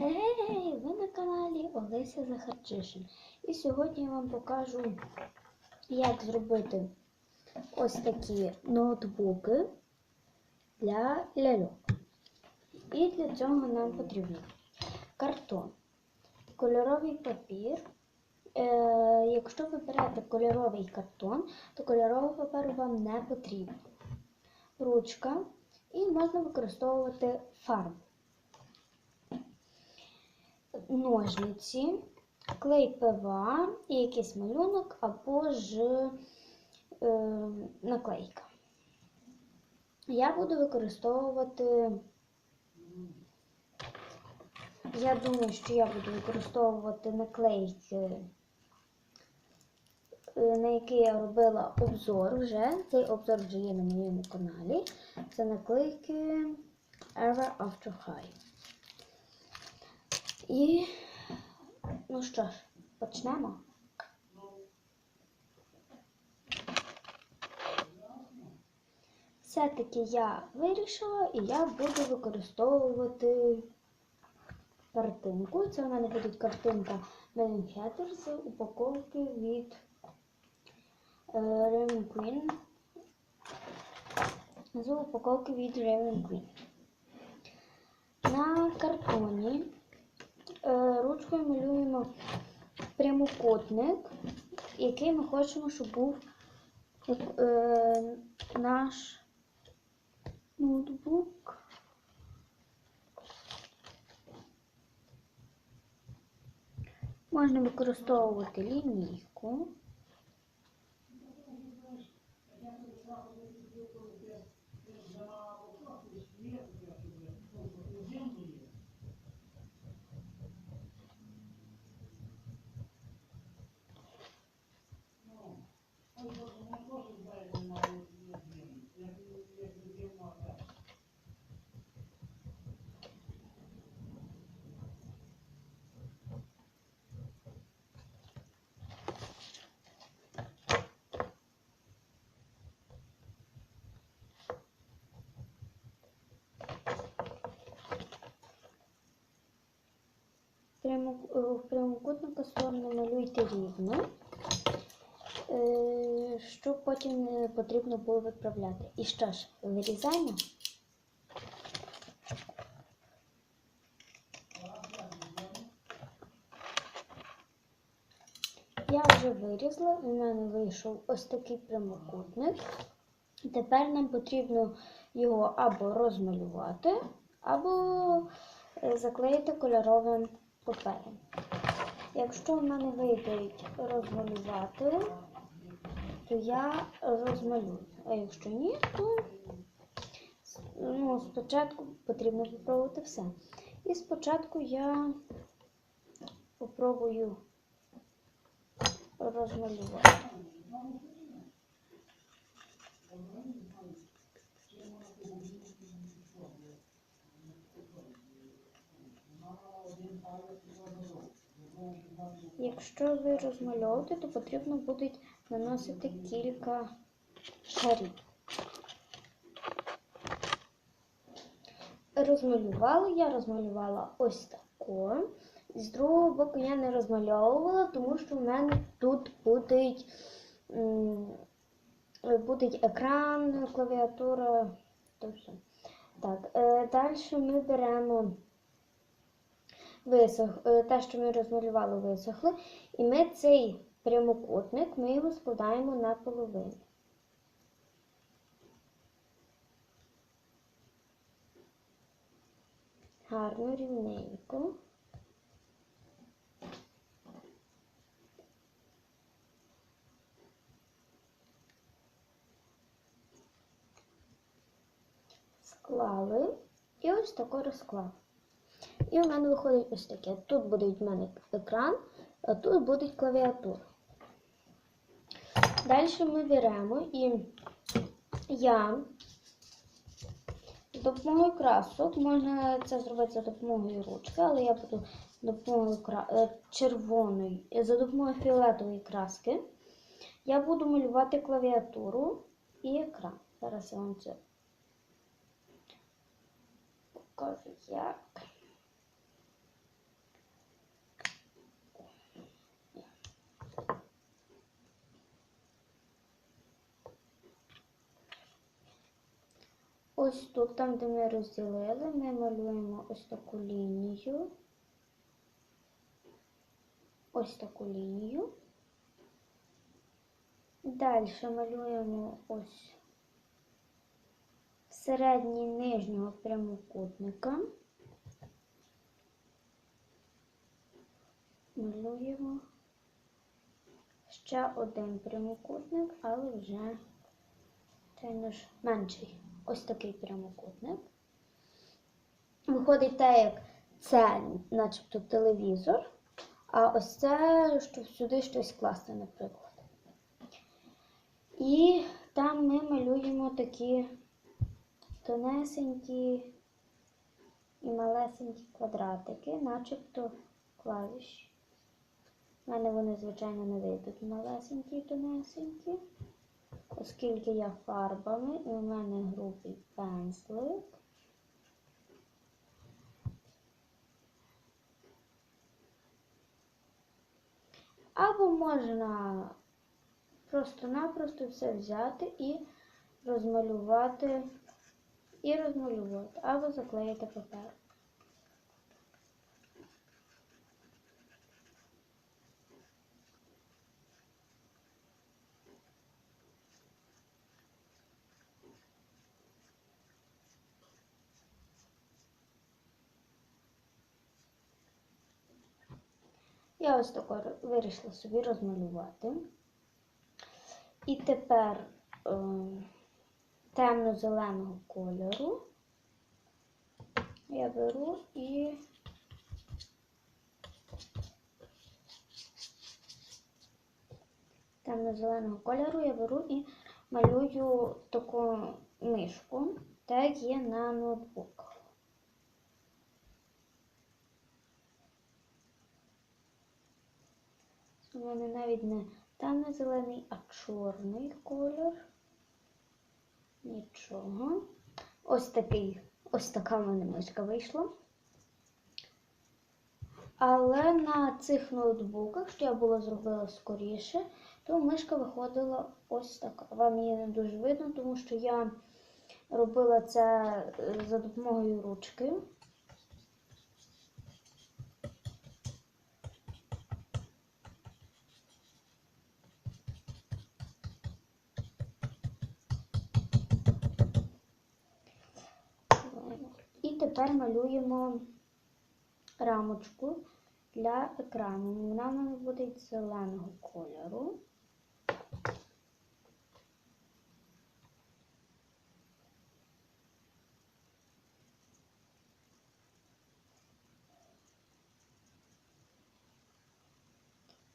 Гей, ви на каналі Олеся Захарчишин. І сьогодні я вам покажу, як зробити ось такі ноутбуки для ляльок. І для цього нам потрібно картон, кольоровий папір. Е, якщо ви берете кольоровий картон, то кольорового паперу вам не потрібно. Ручка і можна використовувати фарбу ножниці, клей ПВА і якийсь малюнок або ж е, наклейка. Я буду використовувати, я думаю, що я буду використовувати наклейки, е, на які я робила обзор вже. Цей обзор вже є на моєму каналі. Це наклейки Ever After High. І, ну що ж, почнемо. Все-таки я вирішила і я буду використовувати картинку. Це в мене буде картинка Melon Hatter з упаковки від е, Raven Queen. З упаковки від Raven Queen. На картоні ручкою малюємо прямокутник, який ми хочемо, щоб був е, наш ноутбук. Можна використовувати лінійку. В прямокутника сторону малюйте рівно, е, щоб потім не потрібно було виправляти. І що ж, вирізаємо. Я вже вирізала, у мене вийшов ось такий прямокутник. Тепер нам потрібно його або розмалювати, або е, заклеїти кольоровим папером. Якщо в мене вийде розмалювати, то я розмалюю. А якщо ні, то ну, спочатку потрібно спробувати все. І спочатку я попробую розмалювати. Якщо ви розмальовуєте, то потрібно буде наносити кілька шарів. Розмалювала, я розмалювала ось тако. З другого боку я не розмальовувала, тому що в мене тут буде, буде екран, клавіатура, то все. Так, е, далі ми беремо висох, е, те, що ми розмалювали, висохло. І ми цей прямокутник ми його складаємо на половину. Гарно, рівненько. Склали і ось тако розклали. І у мене виходить ось таке. Тут буде в мене екран, а тут буде клавіатура. Далі ми беремо і я з допомогою красок, можна це зробити за допомогою ручки, але я буду допомогою е, червоної, за допомогою фіолетової краски. Я буду малювати клавіатуру і екран. Зараз я вам це покажу як. Ось тут, там, де ми розділили, ми малюємо ось таку лінію. Ось таку лінію. Далі малюємо ось середній нижнього прямокутника. Малюємо ще один прямокутник, але вже звичайно ж менший. Ось такий прямокутник. Виходить те, як це, начебто, телевізор, а ось це, щоб сюди щось класти, наприклад. І там ми малюємо такі тонесенькі і малесенькі квадратики, начебто клавіші. У мене вони, звичайно, не вийдуть малесенькі і тонесенькі, оскільки я фарбами і у мене грубий пензлик. Або можна просто-напросто все взяти і розмалювати, і розмалювати, або заклеїти папер. Я ось тако вирішила собі розмалювати. І тепер е, темно-зеленого кольору я беру і темно-зеленого кольору я беру і малюю таку мишку, так як є на ноутбуках. У мене навіть не темно-зелений, а чорний колір. Нічого. Ось такий, ось така в мене мишка вийшла. Але на цих ноутбуках, що я була зробила скоріше, то мишка виходила ось така. Вам її не дуже видно, тому що я робила це е, за допомогою ручки. І тепер малюємо рамочку для екрану. Вона мене буде зеленого кольору.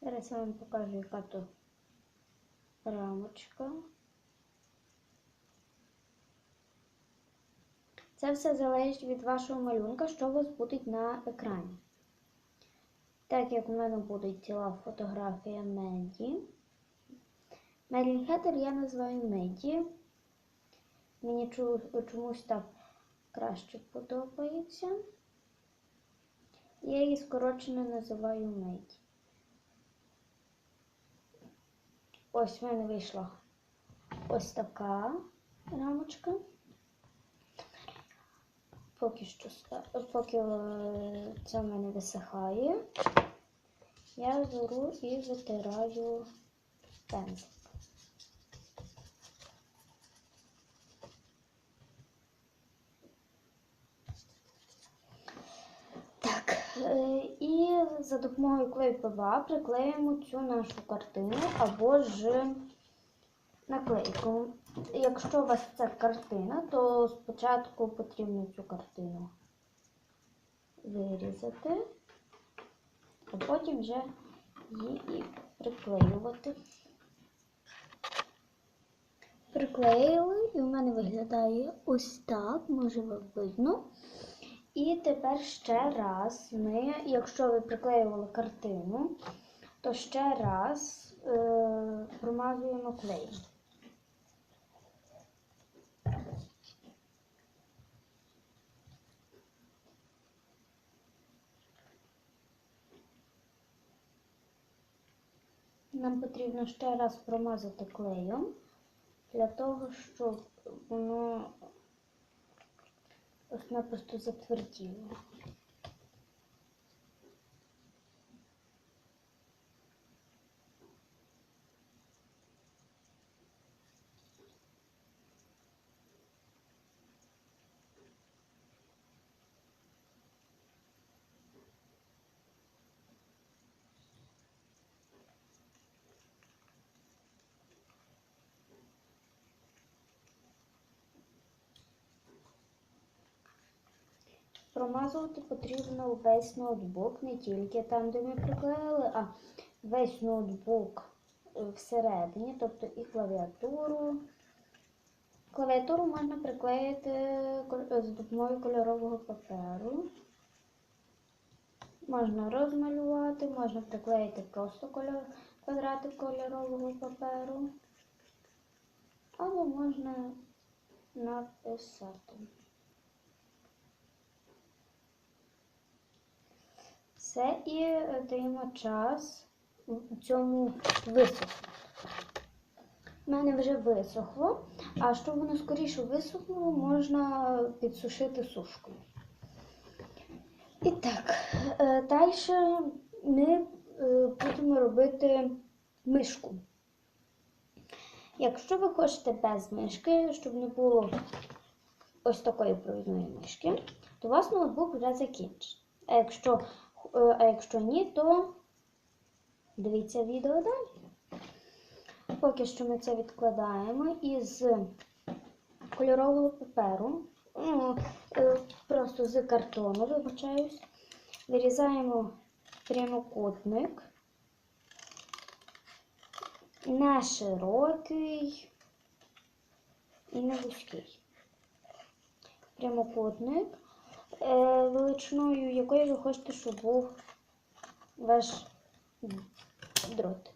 Зараз я вам покажу, яка то рамочка. Це все залежить від вашого малюнка, що у вас буде на екрані. Так як у мене буде ціла фотографія Меді. Мерлін я називаю Меді. Мені чомусь так краще подобається. Я її скорочено називаю Меді. Ось в мене вийшла ось така рамочка. Поки що поки е, це в мене висихає, я беру і витираю пензлик. Так, е, і за допомогою клею ПВА приклеїмо цю нашу картину або ж наклейку. Якщо у вас це картина, то спочатку потрібно цю картину вирізати, а потім вже її приклеювати. Приклеїли, і в мене виглядає ось так, може вам видно. І тепер ще раз ми, якщо ви приклеювали картину, то ще раз е, промазуємо клеєм. Нам потрібно ще раз промазати клеєм для того, щоб воно ось напросто затверділо. Промазувати потрібно весь ноутбук, не тільки там, де ми приклеїли, а весь ноутбук е, всередині, тобто і клавіатуру. Клавіатуру можна приклеїти з допомогою кольорового паперу. Можна розмалювати, можна приклеїти просто кольор, квадратик кольорового паперу. Або можна написати. Все і е, даємо час цьому висохнути. У мене вже висохло, а щоб воно скоріше висохнуло, можна підсушити сушкою. І так, е, далі ми е, будемо робити мишку. Якщо ви хочете без мишки, щоб не було ось такої провідної мишки, то у вас ноутбук вже закінчить. А якщо, а якщо ні, то дивіться відео далі. Поки що ми це відкладаємо із кольорового паперу, ну, е, просто з картону, вибачаюсь, вирізаємо прямокутник, не широкий і не вузький. Прямокутник, е, величиною якої ви хочете, щоб був ваш дротик.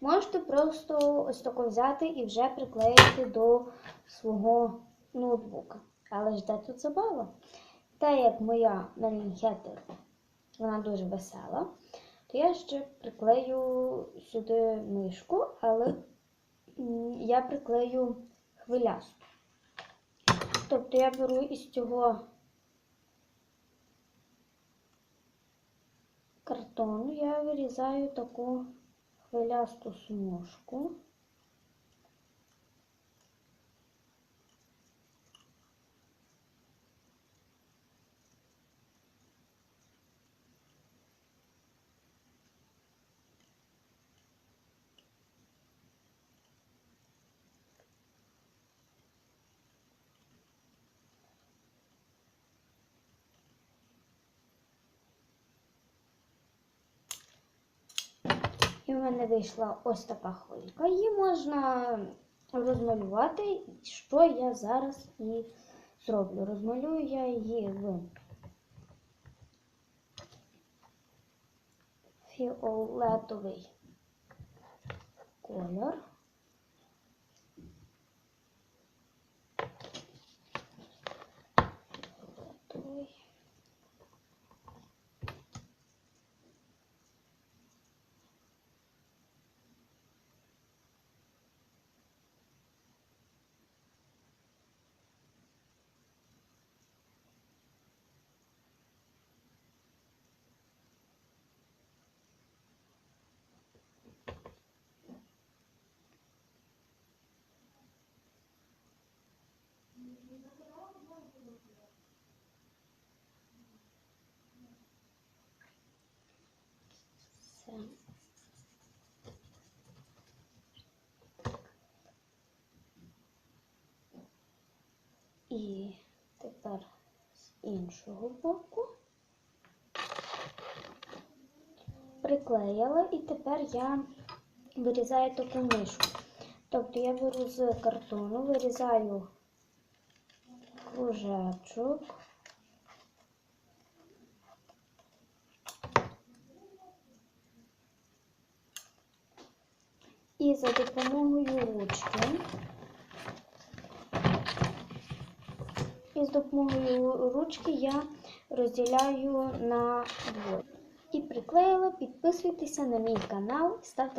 Можете просто ось тако взяти і вже приклеїти до свого ноутбука. Але ж де тут забава? Та як моя Мелінхетер, вона дуже весела, то я ще приклею сюди мишку, але я приклею хвилясту. Тобто я беру із цього картону, я вирізаю таку хвилясту смужку. І в мене вийшла ось така хвилька. Її можна розмалювати, що я зараз і зроблю. Розмалюю я її в фіолетовий колір. Фіолетовий. Все. І тепер з іншого боку приклеїла, і тепер я вирізаю таку мишку. Тобто я беру з картону, вирізаю кружечок. І за допомогою ручки, і з допомогою ручки я розділяю на двоє. І приклеїла, підписуйтеся на мій канал, ставте